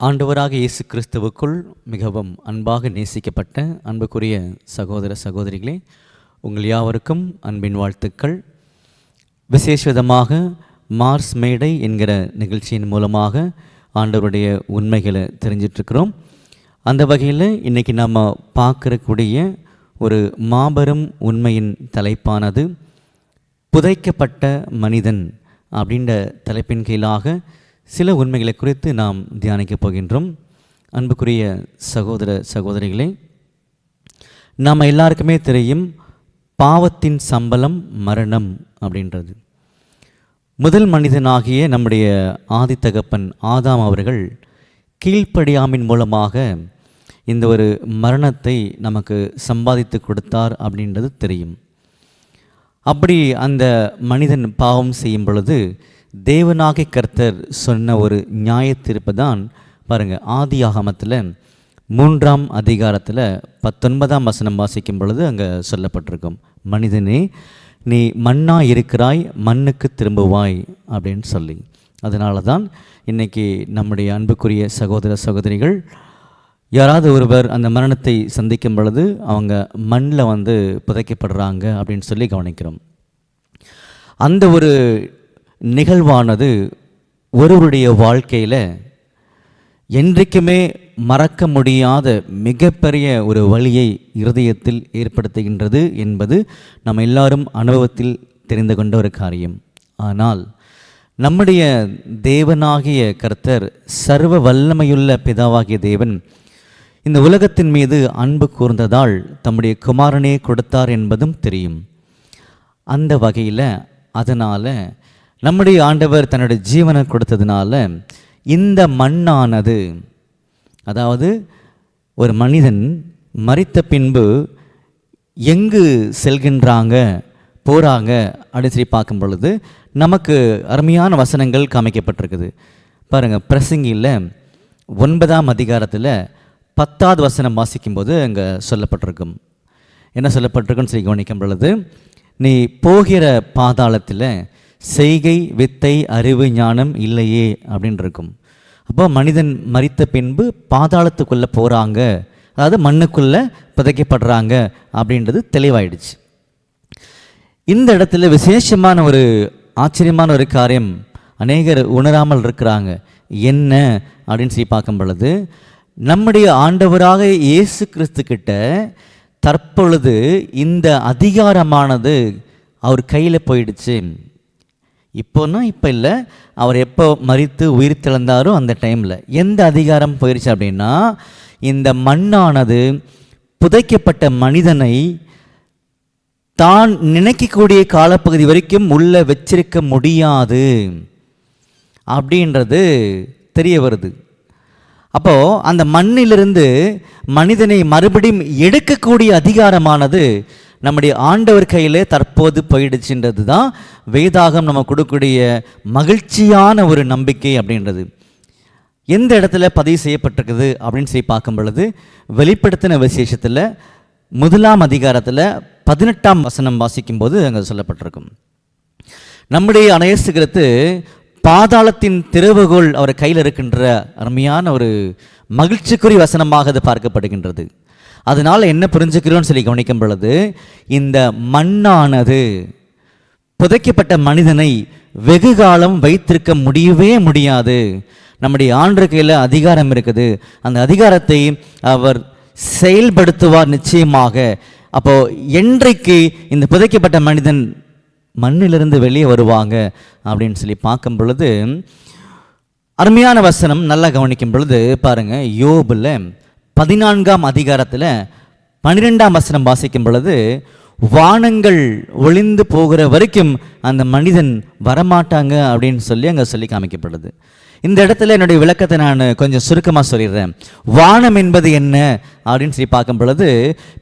ஆண்டவராக இயேசு கிறிஸ்துவுக்குள் மிகவும் அன்பாக நேசிக்கப்பட்ட அன்புக்குரிய சகோதர சகோதரிகளே உங்கள் யாவருக்கும் அன்பின் வாழ்த்துக்கள். விசேஷ விதமாக மார்ஸ் மேடை என்கிற நிகழ்ச்சியின் மூலமாக ஆண்டவருடைய உண்மைகளை தெரிஞ்சிட்ருக்கிறோம். அந்த வகையில் இன்றைக்கி நாம் பார்க்கறக்கூடிய ஒரு மாபெரும் உண்மையின் தலைப்பானது புதைக்கப்பட்ட மனிதன் அப்படின்ற தலைப்பின் கீழாக சில உண்மைகளை குறித்து நாம் தியானிக்கப் போகின்றோம். அன்புக்குரிய சகோதர சகோதரிகளே நாம் எல்லாருக்குமே தெரியும் பாவத்தின் சம்பளம் மரணம் அப்படின்றது. முதல் மனிதனாகிய நம்முடைய ஆதித்தகப்பன் ஆதாம் அவர்கள் கீழ்ப்படியாமின் மூலமாக இந்த ஒரு மரணத்தை நமக்கு சம்பாதித்து கொடுத்தார் அப்படின்றது தெரியும். அப்படி அந்த மனிதன் பாவம் செய்யும் பொழுது தேவனாகி கர்த்தர் சொன்ன ஒரு நியாயத்தீர்ப்பு தான் பாருங்கள் ஆதி ஆகமத்தில் மூன்றாம் அதிகாரத்தில் பத்தொன்பதாம் வசனம் வாசிக்கும் பொழுது அங்கே சொல்லப்பட்டிருக்கும். மனிதனே நீ மண்ணா இருக்கிறாய் மண்ணுக்கு திரும்புவாய் அப்படின்னு சொல்லி. அதனால தான் இன்றைக்கி நம்முடைய அன்புக்குரிய சகோதர சகோதரிகள் யாராவது ஒருவர் அந்த மரணத்தை சந்திக்கும் பொழுது அவங்க மண்ணில் வந்து புதைக்கப்படுறாங்க அப்படின்னு சொல்லி கவனிக்கிறோம். அந்த ஒரு நிகழ்வானது ஒருவருடைய வாழ்க்கையில் என்றைக்குமே மறக்க முடியாத மிகப்பெரிய ஒரு வழியை இருதயத்தில் ஏற்படுத்துகின்றது என்பது நம்ம எல்லாரும் அனுபவத்தில் தெரிந்து கொண்ட ஒரு காரியம். ஆனால் நம்முடைய தேவனாகிய கர்த்தர் சர்வ வல்லமையுள்ள பிதாவாகிய தேவன் இந்த உலகத்தின் மீது அன்பு கூர்ந்ததால் தம்முடைய குமாரனே கொடுத்தார் என்பதும் தெரியும். அந்த வகையில் அதனால் நம்முடைய ஆண்டவர் தன்னுடைய ஜீவனை கொடுத்ததுனால இந்த மண்ணானது அதாவது ஒரு மனிதன் மறித்த பின்பு எங்கு செல்கின்றாங்க போகிறாங்க அப்படின்னு சொல்லி பார்க்கும் பொழுது நமக்கு அருமையான வசனங்கள் காமிக்கப்பட்டிருக்குது. பாருங்கள் பிரசங்கியில் ஒன்பதாம் அதிகாரத்தில் பத்தாவது வசனம் வாசிக்கும்போது அங்கே சொல்லப்பட்டிருக்கும். என்ன சொல்லப்பட்டிருக்குன்னு சொல்லி கவனிக்கும் பொழுது நீ போகிற பாதாளத்தில் செய்கை வித்தை அறிவு ஞானம் இல்லையே அப்படின்னு இருக்கும் அப்போ மனிதன் மறித்த பின்பு பாதாளத்துக்குள்ளே போகிறாங்க அதாவது மண்ணுக்குள்ளே புதைக்கப்படுறாங்க அப்படின்றது தெளிவாயிடுச்சு. இந்த இடத்துல விசேஷமான ஒரு ஆச்சரியமான ஒரு காரியம். அநேகர் உணராமல் இருக்கிறாங்க. என்ன அப்படின்னு சொல்லி பார்க்கும் பொழுது நம்முடைய ஆண்டவராக இயேசு கிறிஸ்து கிட்ட தற்பொழுது இந்த அதிகாரமானது அவர் கையில் போயிடுச்சு. இப்போன்னா இப்போ இல்லை. அவர் எப்போ மறித்து உயிர் திழந்தாரோ அந்த டைமில் எந்த அதிகாரம் போயிடுச்சு அப்படின்னா இந்த மண்ணானது புதைக்கப்பட்ட மனிதனை தான் நினைக்கக்கூடிய காலப்பகுதி வரைக்கும் உள்ள வச்சிருக்க முடியாது. அப்படின்றது தெரிய வருது. அப்போது அந்த மண்ணிலிருந்து மனிதனை மறுபடியும் எடுக்கக்கூடிய அதிகாரமானது நம்முடைய ஆண்டவர் கையிலே தற்போது போயிடுச்சுன்றது தான் வேதாகம் நம்ம கொடுக்கக்கூடிய மகிழ்ச்சியான ஒரு நம்பிக்கை அப்படின்றது. எந்த இடத்துல பதிவு செய்யப்பட்டிருக்குது அப்படின்னு சொல்லி பார்க்கும் பொழுது வெளிப்படுத்தின விசேஷத்தில் முதலாம் அதிகாரத்தில் பதினெட்டாம் வசனம் வாசிக்கும்போது அங்கே சொல்லப்பட்டிருக்கும். நம்முடைய அனையசுகிறது பாதாளத்தின் திறவுகோள் அவர் கையில் இருக்கின்ற அருமையான ஒரு மகிழ்ச்சிக்குரிய வசனமாக அது பார்க்கப்படுகின்றது. அதனால் என்ன புரிஞ்சுக்கிறோன்னு சொல்லி கவனிக்கும் பொழுது இந்த மண்ணானது புதைக்கப்பட்ட மனிதனை வெகு காலம் வைத்திருக்க முடியவே முடியாது. நம்முடைய ஆண்டு கையில் அதிகாரம் இருக்குது. அந்த அதிகாரத்தை அவர் செயல்படுத்துவார் நிச்சயமாக. அப்போ என்றைக்கு இந்த புதைக்கப்பட்ட மனிதன் மண்ணிலிருந்து வெளியே வருவாங்க அப்படின்னு சொல்லி பார்க்கும் பொழுது அருமையான வசனம் நல்லா கவனிக்கும் பொழுது பாருங்கள் யோபில் பதினான்காம் அதிகாரத்தில் பன்னிரெண்டாம் வசனம் வாசிக்கும் பொழுது வானங்கள் ஒளிந்து போகிற வரைக்கும் அந்த மனிதன் வரமாட்டாங்க அப்படின்னு சொல்லி அங்கே சொல்லி காமிக்கப்படுது. இந்த இடத்துல என்னுடைய விளக்கத்தை நான் கொஞ்சம் சுருக்கமாக சொல்லிடுறேன். வானம் என்பது என்ன? அப்படின்னு சொல்லி பார்க்கும் பொழுது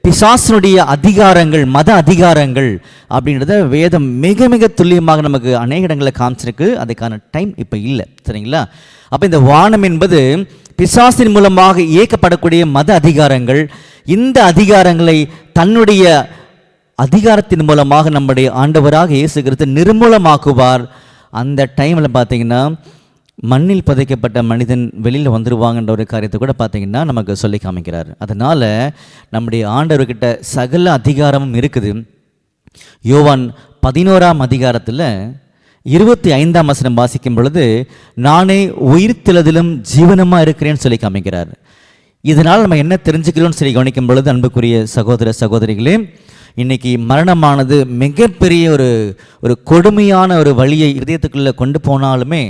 பிசாசனுடைய அதிகாரங்கள் மத அதிகாரங்கள் அப்படின்றத வேதம் மிக மிக துல்லியமாக நமக்கு அநேக இடங்களில் காமிச்சிருக்கு. அதுக்கான டைம் இப்போ இல்லை. சரிங்களா? அப்போ இந்த வானம் என்பது பிசாசின் மூலமாக இயக்கப்படக்கூடிய மத அதிகாரங்கள் இந்த அதிகாரங்களை தன்னுடைய அதிகாரத்தின் மூலமாக நம்முடைய ஆண்டவராக இயேசு கிறிஸ்து நிர்மூலமாக்குவார். அந்த டைமில் பார்த்தீங்கன்னா மண்ணில் புதைக்கப்பட்ட மனிதன் வெளியில் வந்துருவாங்கன்ற ஒரு காரியத்தை கூட பார்த்தீங்கன்னா நமக்கு சொல்லி காமிக்கிறார். அதனால் நம்முடைய ஆண்டவர்கிட்ட சகல அதிகாரமும் இருக்குது. யோவான் பதினோராம் அதிகாரத்தில் இருபத்தி ஐந்தாம் வசனம் வாசிக்கும் பொழுது நானே உயிர்த்தெழுதலும் ஜீவனமாக இருக்கிறேன்னு சொல்லி காமிக்கிறார். இதனால் நம்ம என்ன தெரிஞ்சுக்கிறோம்னு சொல்லி கவனிக்கும் பொழுது அன்புக்குரிய சகோதர சகோதரிகளே இன்னைக்கு மரணமானது மிகப்பெரிய ஒரு ஒரு கொடுமையான ஒரு வழியை இதயத்துக்குள்ளே கொண்டு போனாலுமே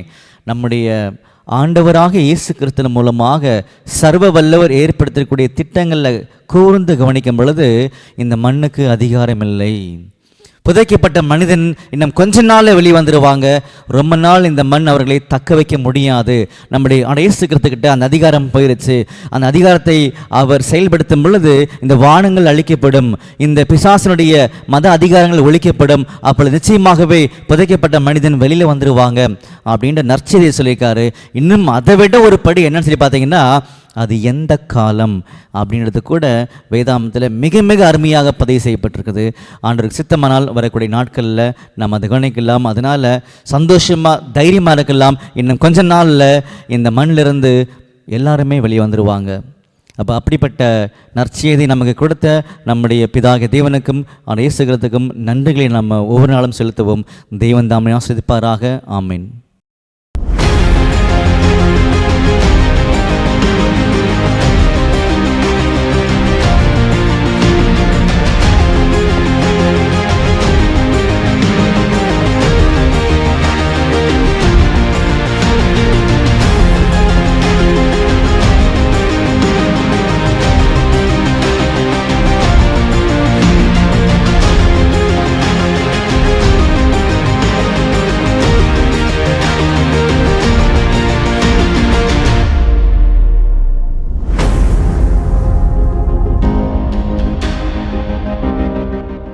நம்முடைய ஆண்டவராக இயேசு கிறிஸ்தன் மூலமாக சர்வ வல்லவர் ஏற்படுத்தக்கூடிய திட்டங்களில் கூர்ந்து கவனிக்கும் பொழுது இந்த மண்ணுக்கு அதிகாரம் இல்லை புதைக்கப்பட்ட மனிதன் இன்னும் கொஞ்ச நாளில் வெளியே வந்துடுவாங்க ரொம்ப நாள் இந்த மண் அவர்களை தக்க வைக்க முடியாது. நம்முடைய அடையசுக்கிறதுக்கிட்ட அந்த அதிகாரம் போயிருச்சு. அந்த அதிகாரத்தை அவர் செயல்படுத்தும் பொழுது இந்த வானங்கள் அழிக்கப்படும். இந்த பிசாசனுடைய மத அதிகாரங்கள் ஒழிக்கப்படும். அப்பொழுது நிச்சயமாகவே புதைக்கப்பட்ட மனிதன் வெளியில் வந்துடுவாங்க அப்படின்ற நற்செய்தியை சொல்லியிருக்காரு. இன்னும் அதை விட ஒரு படி என்னன்னு சொல்லி பார்த்தீங்கன்னா அது எந்த காலம் அப்படின்றது கூட வேதாந்தத்தில் மிக மிக அருமையாக பதிவு செய்யப்பட்டிருக்குது. ஆண்டருக்கு சித்தமானால் வரக்கூடிய நாட்களில் நம்ம அதை கவனிக்கலாம். அதனால் சந்தோஷமாக தைரியமாக இருக்கலாம். இன்னும் கொஞ்ச நாளில் இந்த மண்ணிலிருந்து எல்லாருமே வெளியே வந்துடுவாங்க அப்போ அப்படிப்பட்ட நற்செய்தி நமக்கு கொடுத்த நம்முடைய பிதாக தேவனுக்கும் அவர் இயேசுகிறதுக்கும் நன்றிகளை நம்ம ஒவ்வொரு நாளும் செலுத்துவோம். தெய்வன் சிதிப்பாராக ஆஸ்வதிப்பாராக ஆமீன்.